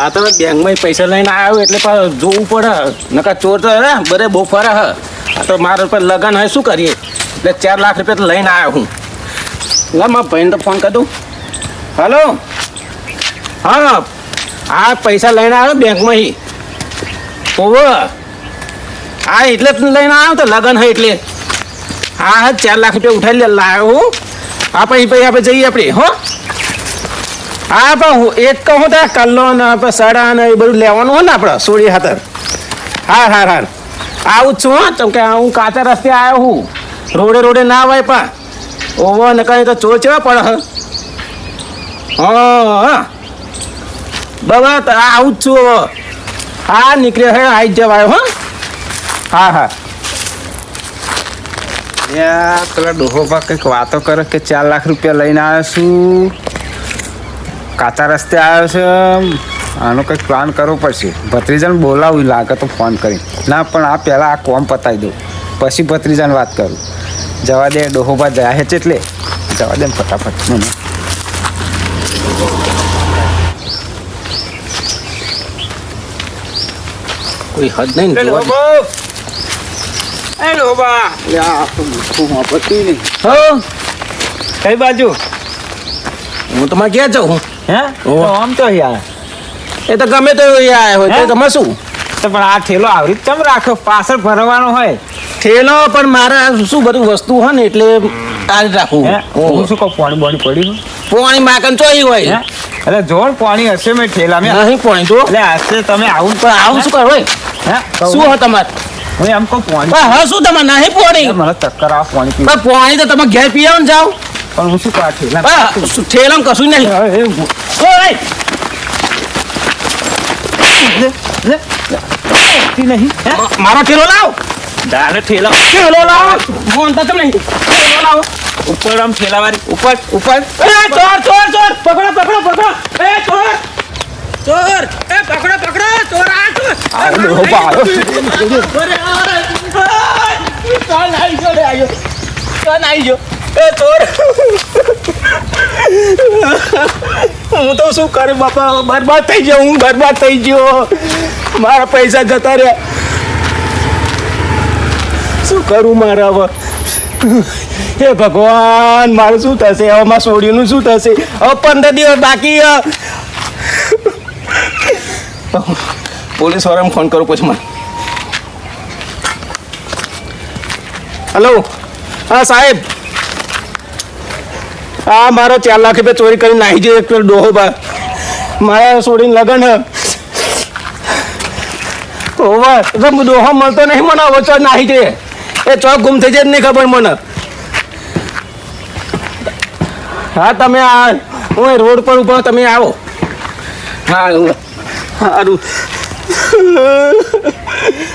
આ તો બેંકમાં પૈસા લઈને આવ્યો એટલે પણ જોવું પડે. નકા ચોર તો હે બરે બહુ ફરે હ. આ તો મારા પર લગન હોય શું કરીએ? એટલે ચાર લાખ રૂપિયા લઈને આવ્યો હું. લા, મારા ભાઈને તો ફોન કરી. દઉં હલો? હા, આ પૈસા લઈને આવ્યો બેંકમાંથી ઓવો હા એટલે લઈને આવ્યો તો લગન હોય એટલે. હા હા, ચાર લાખ રૂપિયા ઉઠાવી લે લાવ્યો હું. હા પછી પછી આપણે જઈએ આપણે, હો. હા, પણ હું એ જ કહું તો કલ્લો ને સડા ને એ બધું લેવાનું હોય ને આપણે સોળી હાથર હા હા હા આવું જ છું, હા તમ કે હું કાચા રસ્તે આવ્યો હું. રોડે રોડે ના આવે પણ. ઓવો ને કઈ તો ચોર ચેવા પડે, હ? તો આવું જ છું હા, નીકળ્યો હે આવી જવાયો, હો? હા હા. પેલા પેલા ડોહોબા કંઈક વાતો કરે કે ચાર લાખ રૂપિયા લઈને આવ્યો છું. કાચા રસ્તે આવ્યો છે આનો કંઈક પ્લાન કરવો પડશે. ભત્રીજાને બોલાવું લાગે તો ફોન કરી ના પણ આ પહેલાં આ કોમ પતાવી દઉં. પછી ભત્રીજાને વાત કરું. જવા દે ડોહોબા જયા હે એટલે. જવા દે ને ફટાફટ. મને કોઈ હદ નહીં ને જોવા કઈ બાજુ? હું તમારે ક્યાં જાઉં હે. તો આમ તો યાર. એ તો ગમે તો અહીંયા હોય તો તમે શું? તો પણ આ ઠેલો આવરી ચમ રાખ્યો પાછળ ભરવાનો હોય. ઠેલો પણ મારા શું બધું વસ્તુ હોય ને એટલે તારી રાખવું. રાખું હે શું કહું પાણી બાણી પડી પાણી માકન ચોઈ હોય. એટલે જોર પાણી હશે મેં ઠેલા મેં નહીં પોણી તો. એટલે હશે તમે આવું પણ આવું શું કરો હે? શું હો તમારે? હું એમ કહું પાણી હા શું તમારે? નહીં પોણી. મને ચક્કર આવે પાણી પાણી તો તમે ઘેર પીવાનું ને જાઓ. પણ હું શું કહું આ ઠેલા કશું નહીં મારો ઠેલો લાવ દાને ઠેલા થેલો લાવો ફોન તો તમે થેલો લાવો ઉપર આમ ઠેલા વાળી ઉપર ઉપર એ ચોર ચોર ચોર પકડો પકડો પકડો એ ચોર ચોર એ પકડો પકડો ચોર આ ચોર આ લો, બાળો. અરે, ગયો રે, આયો. ગયો. એ ચોર. હું તો શું કરું, બાપા? બરબાદ થઈ ગયો, હું બરબાદ થઈ ગયો. મારા પૈસા જતા રહ્યા. શું કરું મારા હવે? હે ભગવાન, મારું શું થશે? હવે મારા સોડીનું શું થશે? હવે પંદર દિવસ બાકી. પોલીસ વાળાને ફોન કરું પછી મને હલો હા, સાહેબ. હા મારો ચાર લાખ રૂપિયા ચોરી કરીને નાહી જાય એક ડોહો બા. મારા છોડીને લગન. ઓવા તો ડોહો મળતો નહીં, મને ચો નાહી જાય એ ચોક ગુમ થઈ જાય નહીં ખબર મને. હા, તમે આ, હું રોડ પર ઊભો તમે આવો. હું- સારું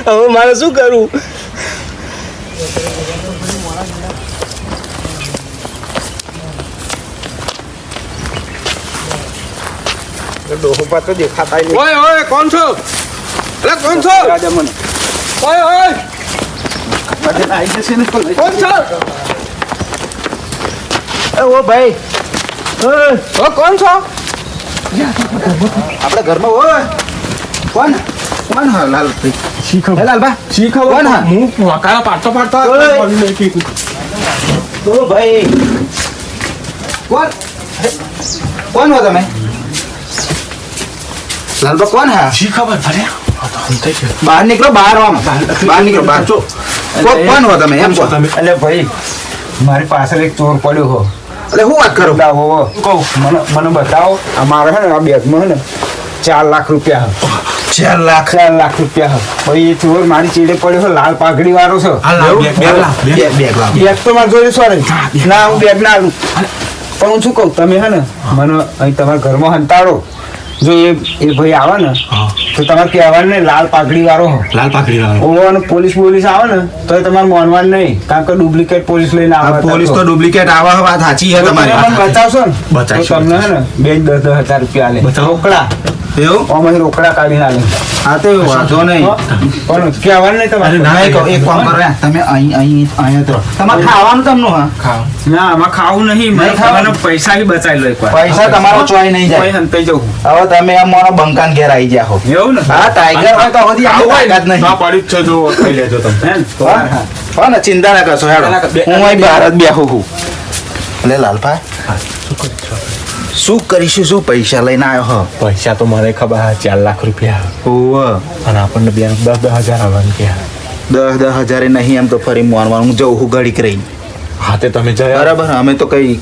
હવે મારે શું કરવું? ડોહોબા તો દેખાતા નહીં ઓય ઓય કોણ છો? અરે કોણ છો? રાજા મને. ઓય ઓય. વજન આવી જશે ને તો કોણ છો? એ ઓ ભાઈ. ઓ કોણ છો? આપણે ઘરમાં હોય કોણ? કોણ હા લાલ શીખો લાલબા શીખો કોણ હા? હું વકાળા પાડતો પાડતો ભાઈ. કોણ? કોણ હો તમે? લાલબા કોણ હા? શી ખબર ભલે બહાર નીકળો બહાર આમ બહાર નીકળો બહાર. કો- કોણ હો તમે? એમ કહો. તમે? એટલે ભાઈ મારી પાછળ એક ચોર પડ્યો હો. એટલે હું વાત કરું? હો. કહું. મને મને બતાવો. અમારે હે ને આ બેગમાં હે ને ચાર લાખ રૂપિયા ચાર લાખ? ચાર લાખ રૂપિયા હે. ભાઈ એ ચોર મારી ચીડે પડ્યો છે લાલ પાઘડી વાળો છે. લાવ, લાવ. બેગ તો મારે જોયું સોરે. ના હું બેગ ના આલું પણ હું શું કહું તમે હે ને મને અહીં તમારા ઘરમાં હંતાડો. જો એ એ ભાઈ આવે ને તો તમે કહેવાનું ને લાલ પાઘડી વાળો લાલ પાઘડી વાળો અને પોલીસ પોલીસ આવે ને તો તમારે માનવાનું નહીં કારણ કે ડુપ્લિકેટ પોલીસ લઈને આવે પોલીસ તો. ડુપ્લિકેટ આવે વાત સાચી છે તમારી. બતાવશો ને તો તમને ને બે દસ દસ હજાર રૂપિયા લે. રોકડા. એવું? આમાં રોકડા કાઢી નાખે હા તો વાંધો નહીં. પણ કહેવાનું નહીં તમારે. નહીં એક કામ કરો તમે અહીં અહીં અહીંયા તો તમારે ખાવાનું તમને હા ના આમાં ખાવું નહીં. મને ખાવાનું? પૈસા બી બચાવી લો એકવાર. પૈસા તમારો ચોય નહીં જાય. હંતાઈ જવું. હવે તમે આ મોનો બંકાન ઘેર આવી ગયા હો. એવું ને? હા ટાઈગર હોય તો હજી આમ તાકાત નહીં. ના પાડી જ છે જો ખાઈ લેજો તમે. હે ને? ને ચિંતા ના કરશો હેડો. ના, હું અહીં બહાર જ બેહું છું. એટલે લાલભાઈ. શું કરીશું શું પૈસા લઈને આવ્યો હો? પૈસા તો મને ખબર હા ચાર લાખ રૂપિયા. હોવ અને આપણને બે દસ દસ હજાર આવવાનું ક્યાં દસ દસ હજારે નહીં એમ તો ફરી મોનવાનું. જવું હું ઘડીક રહી હા તે તમે જયા. બરાબર અમે તો કઈ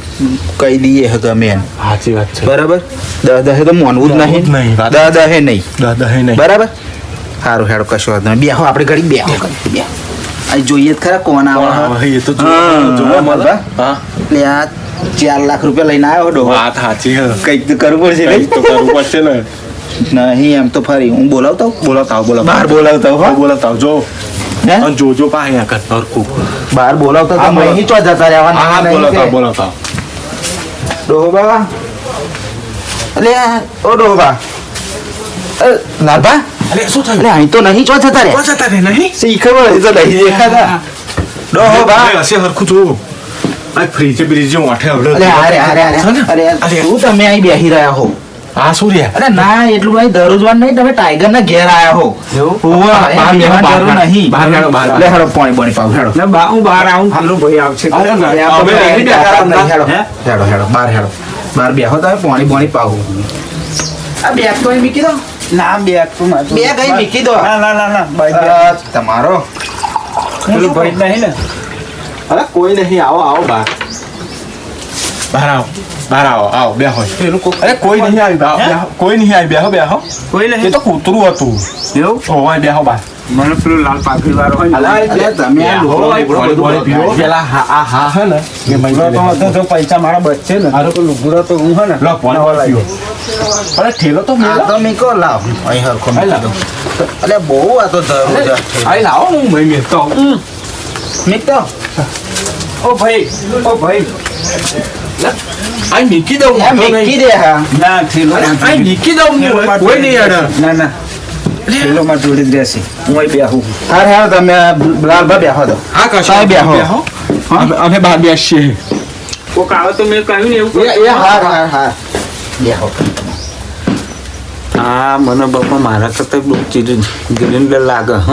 કહી દઈએ હે ગમે એમ. સાચી વાત છે. બરાબર? દસ દહે તો મોનવું જ નહીં. દસ દહે નહીં. દસ દસ નહીં. બરાબર? સારું હેડો કશો વાંધો નહીં. બેહો આપણે ઘડી બેહો ઘડી બેહો. જોઈએ ખરા કોણ આવે હા, એ તો હા, જોવા મળે. હા. હા. એટલે આ ચાર લાખ રૂપિયા લઈને આવ્યો ડો વાત સાચી કંઈક તો કરવું પડશે કંઈક તો કરવું પડશે ને. નહીં એમ તો ફરી. હું બોલાવતો બોલાવતા બોલાવ બહાર બોલાવતો હો. બોલાવતા જો. અને જોજો પા અહીંયા કર હરખું બહાર બોલાવતો તો અહીં તો જતા રહેવાના હા બોલાવતા બોલાવતા ડોહો બાબા. એટલે ઓ ડોહો બા. અરે શું એટલે અહીં તો નહીં ચો જતા રે જતા રે નહીં? સી ખબર તો નહીં દેખાતા. ડોહો બા. હશે હરખું જો. આ ફ્રીજે બ્રીજે વાંઠે અરે અરે અરે અરે અરે અરે. શું તમે અહીં બેહી રહ્યા હો? હા શું રહ્યા અરે ના એટલું ભાઈ દરરોજવાન નહીં તમે ટાઈગર ના ઘેર આયા હો. એવું? નહીં. બહાર બેહો, બહાર લે હેડો પાણી પાણી પાવ હેડો ના બા હું બહાર આવું. પેલો ભાઈ આવશે. અરે, ના, અરે, તો અહીં બેઠા બેઠા નહીં, હેડો હેડો હેડો બહાર હેડો. બહાર બેહો તમે પાણી પાણી પાવ આ બેગ તો અહીં મૂકી દો. ના બેગ તો મારું બેગ અહીં મૂકી દો. ના ના ના ના ભાઈ તમારો. ભાઈ નહીં ને? અરે કોઈ નહીં આવો આવો બહાર બહાર આવો બહાર આવો આવો બેહો અરે કોઈ નહીં આવી. કોઈ નહીં આવી બેહો બેહો કોઈ એ નહીં તો કૂતરું હતું એવું ઓવાય બેહો બહાર મને પેલું લાલ પાઘડી વાળો હોય તમે. પેલા હા હા હે ને એ મહિને તો તો પૈસા મારા બચશે ને મારો તો લુગડો તો હું હે ને લો, ફોન પીવો. અરે ઠેલો તો મેલો. તો મીકો લાવ અહીં હરખો અલે બહુ આ તો ધરું છે અહીં લાવો હું મહી મેલતો આવું. મીક દો ઓ ભાઈ ઓ ભાઈ. અહીં નીકી દઉં નહીં. દે હા. ના થેલો. દઉં કોઈ નહીં અડે. ના ના. જોડી જ રહેશે હું અહીં બેહું હાર હાર તમે લાલભા બેહો દો હા કશો બેહો. અમે- અમે બહાર બેસીએ. કોક આવે તો મેં કહ્યું ને એવું એ હા હા હાર બેહો. હા મને બાપા મારા કરતા બહુ ચીજ ગ્રીન લાગે હ.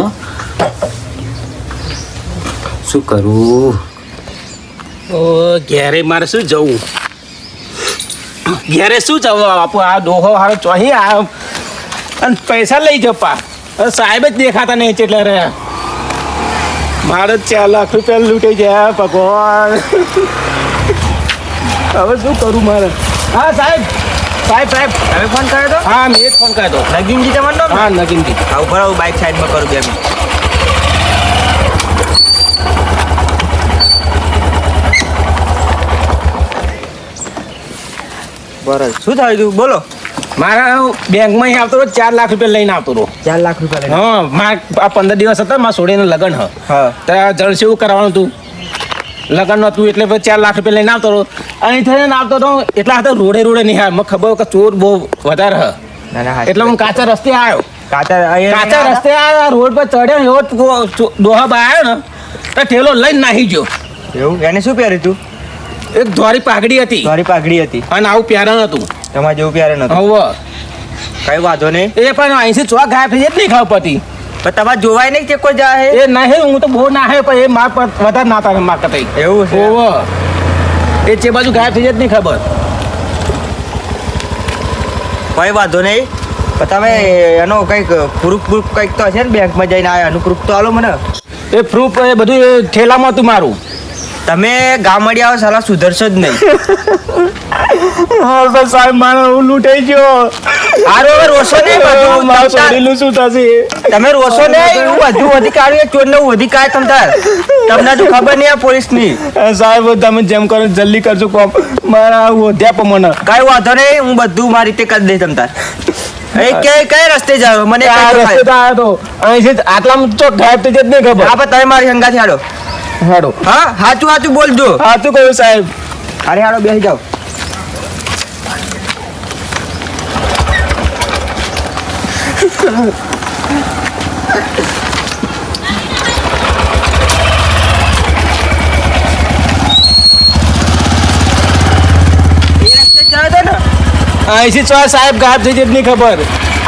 શું કરું? ઓ ઘેરે મારે શું જવું? ઘેરે શું જવું? બાપુ આ ડોહો હારો ચોહી આ અને પૈસા લઈ જપા સાહેબ જ દેખાતા નહીં એટલે રહ્યા મારે જ ચાર લાખ રૂપિયા લૂંટી ગયા ભગવાન. હવે શું કરું મારે? હા સાહેબ. સાહેબ સાહેબ. તમે ફોન કર્યો હતો હા મેં જ ફોન કર્યો હતો. નગીનજી તમારો હા નગીનજી. હા ઊભા બાઇક સાઈડમાં કરું બે મિનિટ બરાબર. શું થયું તું? બોલો. મારા બેંકમાં આવતો હતો ચાર લાખ રૂપિયા લઈને આવતો હતો ચાર લાખ રૂપિયા હા માર આ પંદર દિવસ હતા મારા સોડીને લગ્ન હ. હા. ત્યાં જળસે એવું કરવાનું હતું લગ્ન હતું એટલે પછી ચાર લાખ રૂપિયા લઈને આવતો હતો અહીં થઈને આવતો હતો એટલા હતા રોડે રોડે નહીં મને ખબર કે ચોર બહુ વધારે હ. એટલે હું કાચા રસ્તે આવ્યો. કાચા કાચા રસ્તે આવ્યો રોડ પર ચડ્યો એવો ડોહા આવ્યો ને. તો ઠેલો લઈને નાહી ગયો. એવું? એને શું પહેર્યું તું? એક ધોરી પાઘડી હતી. મારી પાઘડી હતી. અને આવું પ્યારણ હતું. તમારે જેવું પહેરે નતું હવે. કઈ વાંધો નહીં. એ પણ અહીંથી ચોક ગાયબ થઈ જ નહીં ખબર પતી. પણ તમારે જોવાય નહીં કે કોઈ જાય એ નહીં હું તો બહુ નાહે પણ એ માર પર વધારે નાતા માર કઈ એવું છે? એ જે બાજુ ગાયબ થઈ જ નહીં ખબર. કઈ વાંધો નહીં. પણ તમે એનો કંઈક પ્રૂફ પ્રૂફ કંઈક તો હશે ને બેંકમાં જઈને આ અનુપ્રૂફ તો આલો મને. એ પ્રૂફ એ બધું એ ઠેલામાં હતું મારું. તમે ગામડી આવો સાલા સુધરશો જ નહીં. હા સાહેબ મારો હું લૂંટાઈ ગયો. આરો રોશો નહીં બધું મારું તમતાર. શું થશે? તમે રોશો નહીં હું બધું વધી ચોર ને અધિકાર તમ તાર તમને તો ખબર નહીં આ પોલીસની સાહેબ તમે જેમ કરો જલ્દી કરજો કોમ. મારા વધ્યા પણ મને. કઈ વાંધો નહીં હું બધું મારી રીતે કરી દઈશ તમ તાર કઈ રસ્તે જાવ મને આ રસ્તે તો આવ્યો તો. અહીંથી જ આટલામાં ચોક ગાયબ થઈ જ નહીં ખબર. હા પણ તમે મારી સંગાથી હાડો હાડો. હા સાચું સાચું બોલજો. સાચું કહ્યું સાહેબ. અરે હાડો બેસી જાઓ. અહીંથી ચોય સાહેબ ગાયબ થઈ જેટલી ખબર.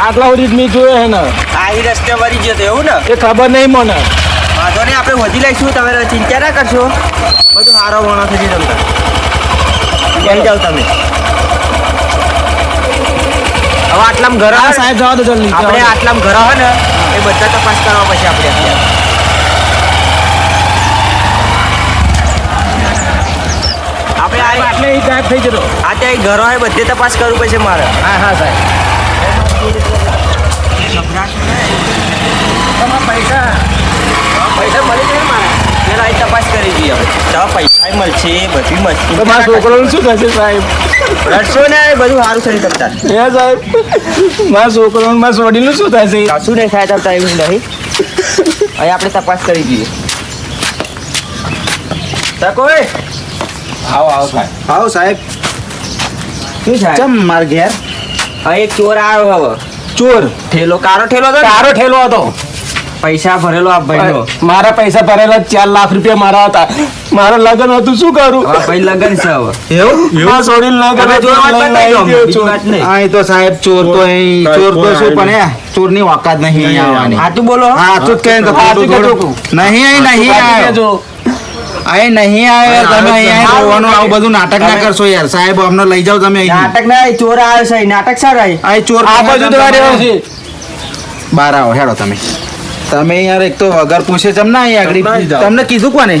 આટલા સુધી મેં જોયો હે ને. આ રસ્તે વળી ગયો એવું ને? એ ખબર નહીં મને. વાંધો નહીં આપણે વધી લઈશું તમે ચિંતા ના કરશો. બધું સારો ભણો થઈ તમને. કેમ જાઓ તમે? હવે આટલામ ઘર સાહેબ જવા દો જલ્દી આપણે આટલામ ઘર હોય ને એ બધા તપાસ કરવા પછી આપણે આપણે આટલે ગાયબ થઈ જતો આ ત્યાં ઘર હોય બધે તપાસ કરવું પડશે મારે. હા હા સાહેબ. તમારા પૈસા પૈસા મળી જાય મારે? પેલા એ તપાસ કરી દઈએ આપણે પૈસા મળશે બધી મળશે. તો મારા છોકરાનું શું થશે સાહેબ? રડશો ને બધું સારું થઈ તમતા હે સાહેબ? મારા છોકરાનું મારા સોડીનું શું થશે? કશું નહીં થાય તમતા એવું નહીં અહીં આપણે તપાસ કરી દઈએ તકો એ આવો આવો સાહેબ. આવો સાહેબ. શું થાય? ચમ માર ઘેર? અહીં એક ચોર આવ્યો હવે. ચોર? ઠેલો કારો ઠેલો હતો કારો ઠેલો હતો. પૈસા ભરેલો આ ભાઈનો. મારા પૈસા ભરેલા ચાર લાખ રૂપિયા મારા હતા. મારા લગન હતું શું કરું? ભાઈ લગન છે હવે. એવું? મારા સોડીનું લગ્ન આવી આ તો સાહેબ ચોર તો અહીં ચોર તો શું પણ ચોરની ઓકાત નહીં અહીં આવવાની. હાથું બોલો. હા હાચું જ કહે હાચું. નહીં અહીં નહીં આવ્યો. અહીં નહીં આવે તમે અહીંયા રોવાનું આવું બધું નાટક ના કરશો યાર. સાહેબ અમને લઈ જાઓ તમે અહીં નાટક ના ચોર આવ્યો છે નાટક સર આય અહીં ચોર આ બાજુ તો વારે આવે? છે. બહાર આવો હેડો તમે. તમે યાર એક તો વગર પૂછે ચમ ના અહીં આગળ. તમને કીધું કોને?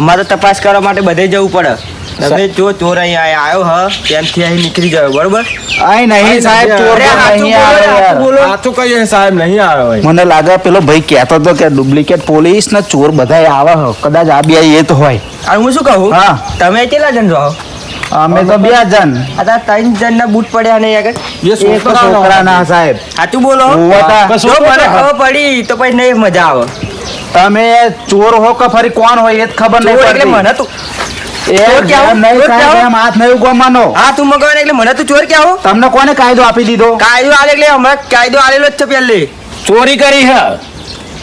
અમારે તપાસ કરવા માટે બધે જવું પડે. તમે જો ચોર અહીં આવ્યો હ? ત્યાંથી અહીં નીકળી ગયો બરોબર? અહીં નહીં સાહેબ ચોર તો નહીં બોલો, આવે હાચું યાર. સાચું કહીએ સાહેબ નહીં આવ્યો મને લાગે પેલો ભાઈ કહેતો હતો કે ડુપ્લિકેટ પોલીસ ને ચોર બધા આવે હ. કદાચ આ બે એ તો હોય. હું શું કહું? હા. તમે કેટલા જણ રહો? અમે તો બે જણ. આ ત્રણ જણ ના બૂટ પડ્યા ને આગળ? એ એક તો સાહેબ. સાચું બોલો? ખબર પડી તો પછી નહીં મજા આવે. તમે ચોર હો કે ફરી કોણ હોય એ જ ખબર નહીં પડતી. મને તું તમને કોને કાયદો આપી દીધો? કાયદો આલે એટલે હમણાં કાયદો આલેલો જ છે પેલે ચોરી કરી હે.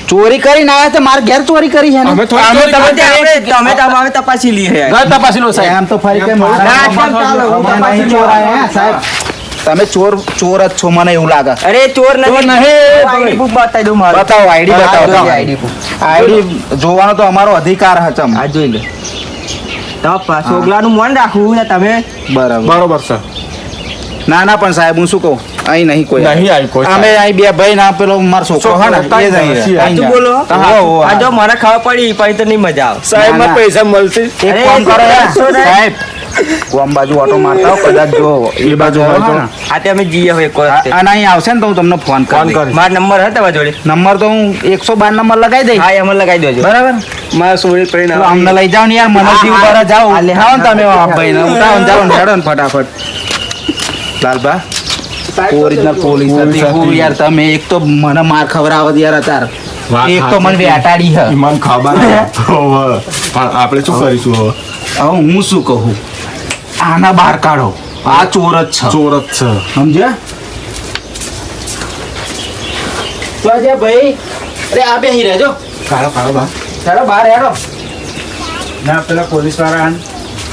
ચોરી કરીને આવ્યા તો મારે ઘેર ચોરી કરી છે ને. અમે તમે. તમે અમે તપાસી લઈએ છે ઘર તપાસી લો સાહેબ. એમ તો ફરી કે સાહેબ. તમે ચોર ચોર જ છો મને એવું લાગે. અરે ચોર નહીં નહીં. બુક બતાવી દઉં મારું. બતાવો આઈડી બતાવો આઈડી બુક. આઈડી જોવાનો તો અમારો અધિકાર હતો. આ જોઈ લે. તો પા- મન રાખવું ને તમે. બરાબર. બરોબર છે ના ના પણ સાહેબ હું શું કહું? અહીં નહીં કોઈ. નહીં આવી કોઈ અમે અહીં બે ભાઈ ના પેલો માર છોકરો હા ને, એ જ અહીં બોલો? આ જો મને ખબર પડી પછી તો નહીં મજા આવે. સાહેબ મને પૈસા મળશે? એક કામ કરો? સાહેબ ગોમ બાજુ ઓટો મારતા હો કદાચ જો એ બાજુ હોય તો. આ તે અમે જઈએ હવે એક વખતે. અને અહીં આવશે ને તો હું તમને ફોન કરી. મારો નંબર હે તમારા જોડે? નંબર તો હું એકસો બાર નંબર લગાવી દઈશ. હા એમ લગાવી દેજો. બરાબર? મારા પૈને તો અમને લઈ જાવ ને યાર મને જીવ હા. પર જાઓ. હા, ને. તમે ઉઠાવો ને જાઓ ને હેડો ને ફટાફટ. લાલબા ઓરિજિનલ પોલીસ હતી. હું યાર તમે એક તો મને માર ખવડાવત યાર અતાર એક તો મને વેટાડી હ. મને ખબર પણ આપણે શું કરીશું હવે? હવે હું શું કહું? આના બહાર કાઢો. આ ચોર જ છે. ચોર જ છે. સમજ્યા? તો આજે ભાઈ? અરે આ બેહી રહેજો. કાળો કાળો બા ચાલો બહાર હેડો. ના પેલા પોલીસવાળા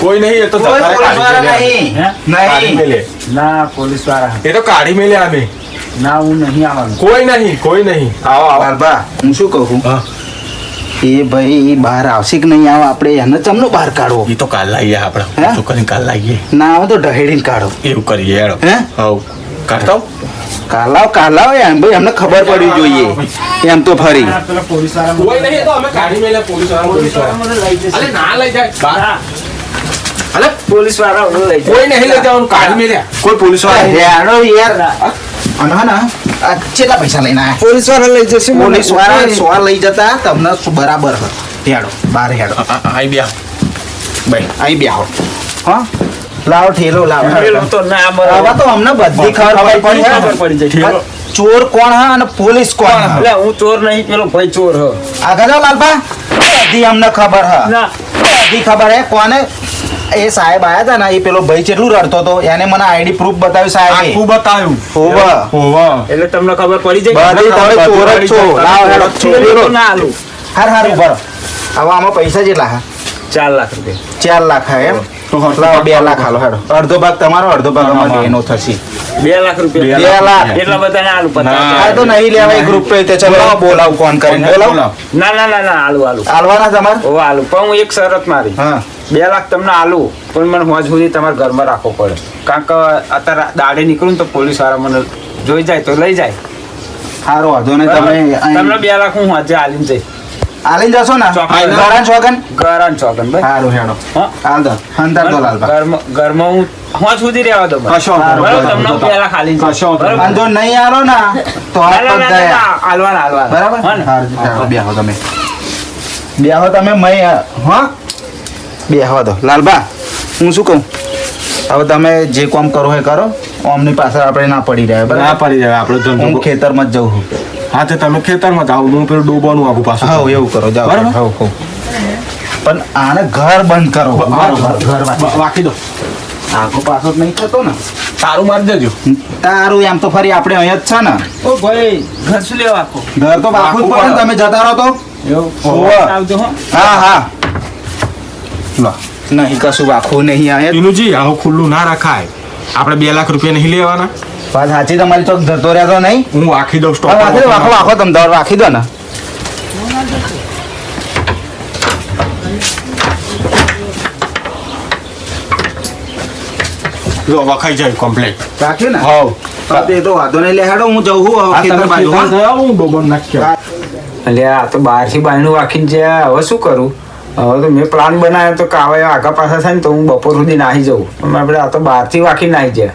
કોઈ નહીં એ તો નહીં. નહીં. મેલે ના પોલીસવાળા એ તો કાઢી મેલે અમે. ના હું નહીં આવવાનું. કોઈ નહીં કોઈ નહીં. આવો આવો. બાબા હું શું કહું? એ ભાઈ બહાર આવશે કે નહીં? આવે આપણે એને ચમનો બહાર કાઢવો. એ તો કાલ લાવીએ આપણે. તો કરીને કાલ લાવીએ? ના આવે તો ઢહેડીને કાઢો. એવું કરીએ હેડો. હે? હવ કાઢતા કાલાવ કાલાવ એમ. ભાઈ અમને ખબર પડવી જોઈએ. એમ તો ફરી. પોલીસવાળા કોઈ નહીં તો અમે કાઢી મેલે પોલીસવાળા પોલીસવાળા અરે ના લઈ જાય. બા. અલે પોલીસવાળા લઈ જાય કોઈ નહીં લઈ જવાનું કાઢી મેલ્યા કોઈ પોલીસ હેડો યાર અને હા કેટલા પૈસા લઈને આયા પોલીસવાળા લઈ જશે પોલીસવાળા સો લઈ જતા તમને બરાબર હેડો બાર હેડો આઈ બ્યા ભાઈ આઈ બ્યા હો હા લાવો ઠેલો લાવો તો ના હવે તો અમને બધી ખબર પડી ખબર પડી જાય ચોર કોણ હા અને પોલીસ કોણ હા એટલે હું ચોર નહીં પેલો ભાઈ ચોર હ આગળ લાલભા બધી અમને ખબર હા બધી ખબર હે કોને એ સાહેબ આયા હતા ને એ પેલો ભાઈ કેટલું રડતો હતો? એને મને આઈડી પ્રૂફ બતાવ્યું સાહેબ. આખું બતાવ્યું. હોવા. હોવા. એટલે તમને ખબર પડી જાય બધી તમે ચોર જ છો. લાવો હેડો. ચોરી ના આલું. હાર હાર ઊભા હવે આમાં પૈસા કેટલા હા? ચાર લાખ રૂપિયા. ચાર લાખ હા એમ? બે લાખ હાલો હેડો. અડધો ભાગ તમારો અડધો ભાગ અમારો. એનો થશે. બે લાખ રૂપિયા. બે લાખ એટલા પચાસ તો નહીં લેવાય ગ્રુપ પે તે. ચલો બોલાવ ફોન કરીને. બોલાવ. ના ના ના ના આલુ આલુ. આલવાના તમારે? ઓ આલુ. પણ હું એક શરત મારી. હા. બે લાખ તમને આલુ પણ મને હોજ સુધી તમારે ઘરમાં રાખવો પડે. કારણ કે અત્યારે દાડે નીકળું તો પોલીસવાળા મને જોઈ જાય તો લઈ જાય. સારો વાંધો ને તમે તમને બે લાખ હું હોજે આલીને જઈશ. આલી જશો ને? ગરાન ચોકન કરણ ચોકન ભાઈ. સારું હેડો. હાલ દો હંતાર દો લાલબા ઘરમાં ઘરમાં હું હોજ સુધી રહેવા દો કશો. તમને બે લાખ આલીને કશો વાંધો નહીં. આલો ને. તો ના, હાથ ના, પગ ના, ના, ગયા ના, આલવાના, આલવાના. બરાબર? હા ને? હારું, હારું, બેહો તમે. બેહો તમે મય હા? બેહો દો. લાલબા હું શું કહું? હવે તમે જે કામ કરો એ કરો. ઓમની પાછળ આપણે ના પડી રહ્યા ના બરાબર પડી જાય આપણે હું ખેતરમાં જ જઉં છું. હા તો તમે ખેતરમાં જાઓ હું પેલું ડોબાનું આગું પાછું હા એવું કરો જાઓ. બરાબર? હા હવ પણ આને ઘર બંધ કરો. ઘર વાકી દો. આગો પાછો જ નહીં થતો ને. તારું મારી દેજો. તારું એમ તો ફરી આપણે અહીંયા જ છે ને. ઓ ભાઈ ઘર શું લેવા આખો? ઘર તો બાખું જ પડે ને તમે જતા રહો તો. એવું? હોવે. આવજો હો. હા હા. લો. નહીં કશું વાખું નહીં અહીંયા એનુંજી આવું ખુલ્લું ના રખાય. આપણે બે લાખ રૂપિયા નહીં લેવાના. વાત સાચી તમારી ચોક જતો રહેતો નહીં. હું રાખી દઉં સ્ટોક હા, રાખી વાખો વાખો તમે દોડ રાખી દો ને. જો વખાઈ જાય કમ્પ્લેટ રાખ્યું ને? હોવ. હા, તે તો વાંધો નહીં લે હું જઉં હવે ખેતર બાજુ હો. હું ડોબન નાખ્યો. એટલે આ તો બહારથી બાયણું વાંખીને હવે શું કરું? હવે તો મેં પ્લાન બનાવ્યો તો કાવા આગા પાછા થાય ને તો હું બપોર સુધી નાહી જાઉં. પણ આપણે આ તો બહારથી વાંખી નાહી જાય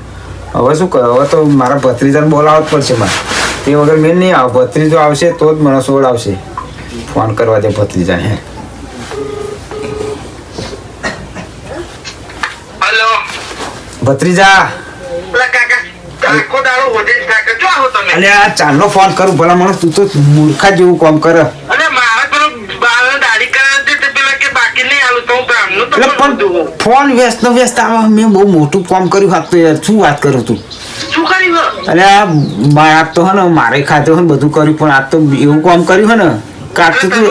હવે શું કરું? હવે તો મારા ભત્રીજાને બોલાવવા જ પડશે મારે. તે વગર મેં નહીં આવ. ભત્રીજો આવશે તો જ મને સોળ આવશે. ફોન કરવા દે ભત્રીજાને હલો. ભત્રીજા. પેલા કાકા આખો દાડો વધે જ થાકે જો આવો તમે. અલે આ ચાલનો ફોન કરું. ભલા મને તું તો મૂર્ખા જેવું કામ કરે અને મારે પેલું બાળને દાઢી કરાવી હતી તે પેલા કે બાકી નહીં આલું તો હું બ્રાહ્મણનું તો એટલે પણ ફોન વ્યસ્ત વ્યસ્ત આમાં મેં બહુ મોટું કામ કર્યું હાથ યાર શું વાત કરું તું? અરે આ તો હે ને મારે ખાતે હે બધું કર્યું પણ આ તો એવું કામ કર્યું હે ને તું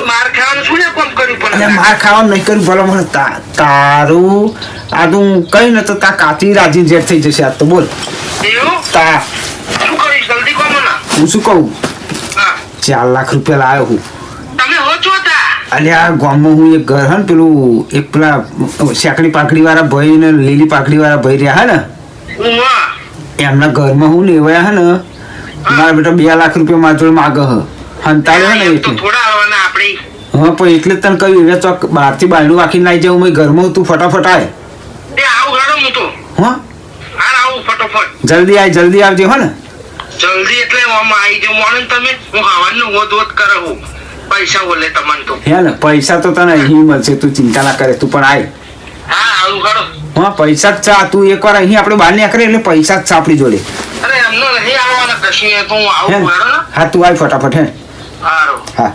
માર ખાવાનું નહીં કર્યું ભલે મને તારું આ તો હું કઈ ને તો તા કાચી રાજી જેટ થઈ જશે આ તો બોલ. તા. હું શું કહું? ચાર લાખ રૂપિયા લાવ્યો હું. તા અને આ ગામમાં હું એક ઘર હે ને પેલું એક પેલા શેકડી પાકડી વાળા ભાઈ ને લીલી પાકડી વાળા ભાઈ રહ્યા હે ને એમના ઘરમાં હું લેવાયા હે ને મારા બેટા બે લાખ રૂપિયા મારા માગે હ. હંતાળે ને તો એટલે. હા પણ એટલે તને કહ્યું એટલે ચોક બહારથી બાયણું વાંખીને લાવી જાઉં મેં ઘરમાં તું ફટાફટ આય. હું તો. જલ્દી આય જલ્દી આવજે હો ને. જલ્દી એટલે આવી જાઉં. તમે હું હવાનું વોત વોત કરે. હું પૈસા બોલે તમને તો. હે ને પૈસા તો તને અહીં મળશે તું ચિંતા ના કરે તું પણ આય. હા આવું કરો. હા પૈસા જ ચા તું એકવાર અહીં આપણે બહાર નીકળે એટલે પૈસા જ છે આપણી જોડે. અરે એમનો નહીં આવવાના કશું તો હું આવું હેડો ને? હા તું આય ફટાફટ હે હા.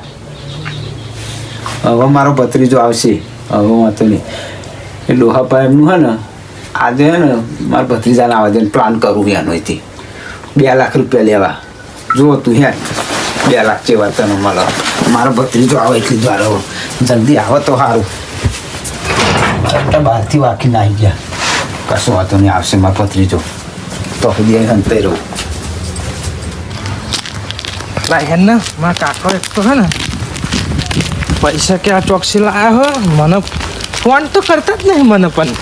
હવે મારો ભત્રીજો આવશે. હવે વાંધો નહીં. એ લોહાભાઈ એમનું હે ને આજે હે ને મારા ભત્રીજાને આવે છે પ્લાન કરું એનો અહીંથી બે લાખ રૂપિયા લેવા. જુઓ તું હે બે લાખ જેવા તને મળે. મારો ભત્રીજો આવે એટલી જ વારો જલ્દી આવે તો સારું બહારથી વાંકીને આવી ગયા. કશું વાતો નહીં, આવશે મારો ભત્રીજો તો સુધી હંતાઈ રહું. લાય ને, મારા કાકો એક તો હે ને, પૈસા કે આ ચોકસી લાયા હો, મને ફોન તો કરતા જ નહીં મને પણ.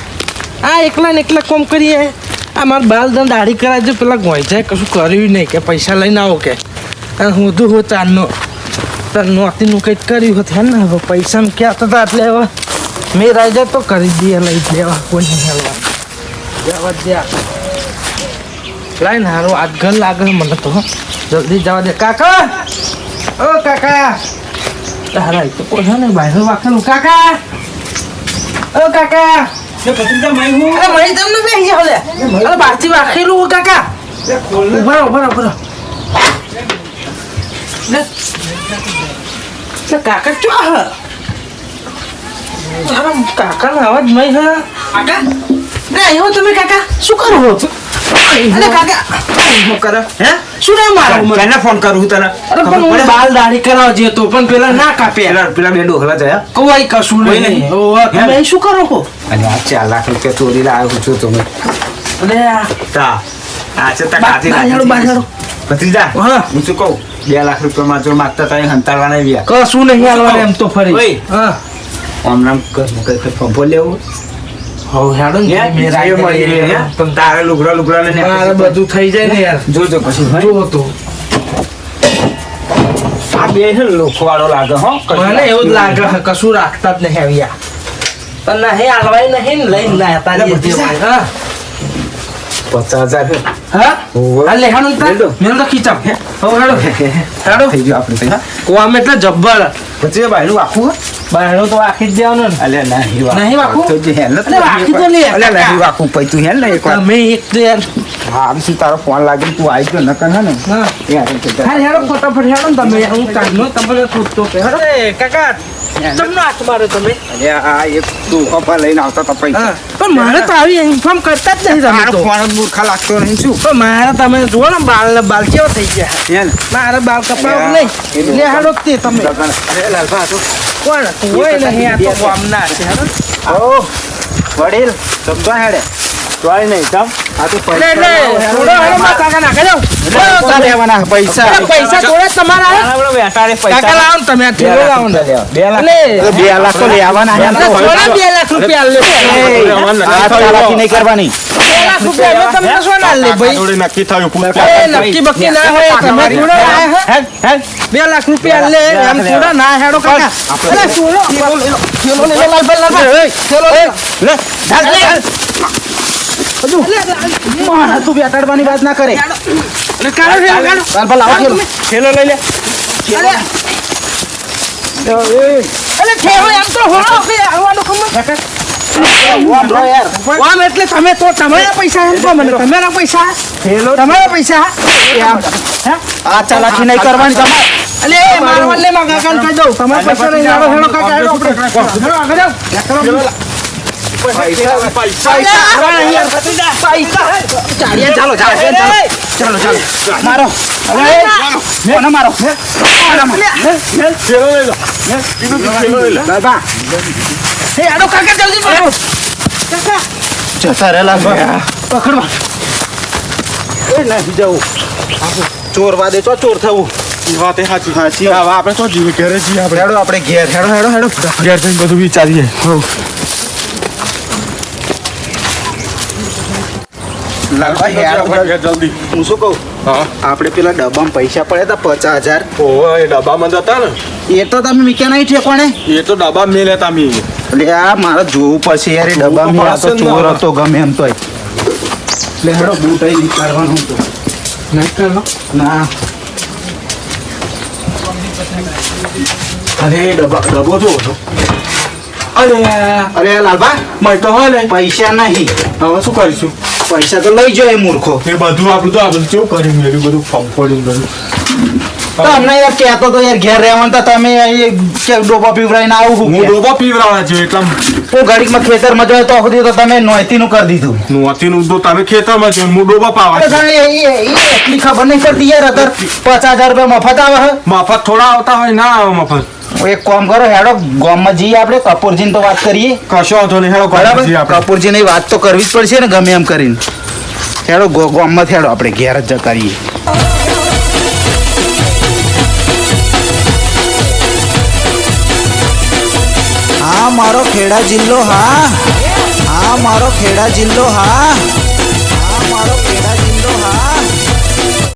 આ એકલા ને એકલા કોમ કરીએ? આ મારા બાલ દમ દાઢી કરાવજો, પેલા ગોંચાએ કશું કર્યું નહીં કે પૈસા લઈને આવો કે. હું તો હું આનો તાર નોતીનું કંઈક કર્યું હોત હે ને હવે પૈસા ક્યાં થતા એટલે હવે મેં રાજા તો કરી દઈએ લઈ લેવા કોઈ હેલવા. જવા દે લાઈન હારું આજ ઘર લાગે મને તો જલ્દી જવા દે. કાકા! ઓ કાકા! તારા તો કોઈ ને બાયરો વાખેલું કાકા! ઓ કાકા! તમને બે હો. કાકા. ઊભા ઊભા ઊભા લે કાકા ચો હ? તારા કાકાનો અવાજ મહી હ. કાકા? અરે આવ્યો તમે કાકા. શું કરો અરે કાકા શું કરે. હે? શું ના મારો કેને ફોન કરું તને? અરે પણ હું બાલ દાઢી કરાવજે તો પણ પેલા ના કાપે. પેલા પેલા બે ડોહલા થયા કોઈ કશું નહીં. ઓ તમે શું કરો છો અને આ ચાર લાખ રૂપિયા ચોરી લાવ્યો છું તમે. અરે તા આ છે તા બાજરો, બાજરો. ભત્રીજા હું શું કહું? બે લાખ રૂપિયા માં જો માગતા તા એ હંતાડવા નહીં વ્યા કશું નહીં હાલવાનું એમ તો ફરી. ઓય. હા. આમ નામ પંપો લેવું. હવ હેડો ને. તમે તારે લુગડા લુગડા ને બધું થઈ જાય ને યાર. જોજો પછી. જુઓ તો. આ બે છે ને લાગે હો મને એવું જ લાગે કશું રાખતા જ નહીં આવ્યા પણ નહીં હાલવાય નહીં ને લઈને ના હતા પચાસ હજાર છે. હા ઓવે. હા લે હેડો ને તાર. મેલ ખીચામ હવ હેડો હેડો થઈ ગયો આપણે તો. કોમ એટલે જબ્બર પછી આખું હે? બાયણું તો આખી જ દેવાનું ને. અલ્યા નહીં વાક- નહીં વાકું? તો જે હેલ અલે વાકી તો લે, કાકા. નહીં વાકું પછી તું હેલ ને એક વાર તમે એક તો યાર. હારું શું તારો ફોન લાગે ને તું આવી ગયો નકર હે ને. હા. તો. હા હેડો ફટાફટ હેડો ને તમે. હું કાઢનો તમને શોધતો કે એ કાકા તમને હાથ મારો તમે? અલ્યા આ એક તું કપા લઈને આવતા તા પૈસા. હા. પણ મારે તો આવી ઇન્ફોર્મ કરતા જ નહીં મારો તો. ફોન મૂર્ખા લાગતો નહીં શું? પણ મારે તમે જુઓ ને બાલ ને બાલ કેવા થઈ ગયા. હે ને મારે બાલ અલ્યા, નહીં? એ તો લે હેડો તે તમે. લાલભા તો. કોણ? કોઈ આ તો ગામના છે. હેડો ઓ વડીલ સમજો હેડે. તોય નહીં તમ આ તો લે લે થોડો હેડો માં કાકા નાખી દો પૈસા લેવાના પૈસા અરે પૈસા થોડા જ તમારા હે? કાકા લાવો ને તમે આ થેલો લાવો ને બે લાખ એટલે બે લાખ તો લેવાના હે એટલે થોડા બે લાખ રૂપિયા લે ના લે ભાઈ જોડે નક્કી થયું એ નક્કી બક્કી ના હોય તમે થોડો લાયા હે? બે લાખ રૂપિયા એમ થોડા ના હેડો કાકા અરે થોડો લે લો લાલભાઈ લાલભાઈ લે લે મારા તું બેટાડવાની વાત ના કરે? અરે. થેલો લઈ લે. અરે. અરે એમ તો હોળો કે આવવાનું ખબર. વાંધો એટલે તમે તો તમારા પૈસા એમ કહો મને તમારા પૈસા? તમારા પૈસા? આ ચાલાકી નહીં કરવાની તમારે અલે મારવા લે માં કાકા કહી દઉં તમારા પૈસા નહીં આવો હેડો કાકા હેડો આપણે. આગળ જાઓ પૈસા પૈસા ચાલો ચાલો ચાલો ચાલો ચાલો મારો અરે મારો લાલભા હે આડો કાકા જલ્દી મારો કાકા જતા રહેલા પકડવા એ નહીં જવું ચોર વાદે ચો ચોર થવું વાત સાચી સાચી હવે આપણે તો જીવે ઘરે જઈએ આપણે હેડો આપણે ઘેર હેડો હેડો હેડો ઘેર જઈને બધું વિચારીએ લાલભા હેડો ઘેર જલ્દી. હું શું કહું? હા. આપણે પેલા ડબ્બામાં પૈસા પડ્યા હતા પચાસ હજાર. એ ડબ્બામાં જતા ને. એ તો તમે મીક્યા નહીં ઠેકોણે એ? તો ડબ્બા મેં લેતા મી એટલે આ મારે જોવું પડશે યાર એ ડબ્બામાં આ તો ચોર હતો ગમે એમ તોય. એટલે હેડો બૂટ અહીં નીકળવાનું હતું. નહીં કરો ના. અરે ડબ્બા ડબ્બો જો છો? અરે અરે લાલભા મળતો તો ને પૈસા નહીં. હવે શું કરીશું? પૈસા તો લઈ જાય મૂર્ખો. એ બધું આપણું તો આપણે કેવું કરી મેળ્યું? બધું ફંફોડી બધું તો અમને યાર કહેતો તો યાર ઘેર રહેવાનું તો તમે અહીં કે ડોબા પીવડાવીને આવું હું ડોબા પીવરાવા છે એટલા હું ઘડીકમાં ખેતરમાં જોયો તો સુધી તો તમે નોતીનું કરી દીધું. નોતીનું તો તમે ખેતરમાં છો હું ડોબા પાવા એટલી ખબર નહીં પડતી યાર અત્યારે પચાસ હજાર રૂપિયા મફત આવે મફત થોડા આવતા હોય ના આવે મફત. એક કામ કરો હેડો ગામમાં જઈએ આપણે કપૂરજીને તો વાત કરીએ. કશો વાંધો નહીં હેડો બરાબર? કપૂરજીની વાત તો કરવી જ પડશે ને ગમે એમ કરીને. હેડો ગામમાં હેડો આપણે ઘેર જ જતા રહીએ. હા મારો ખેડા જિલ્લો હા. હા મારો ખેડા જિલ્લો હા.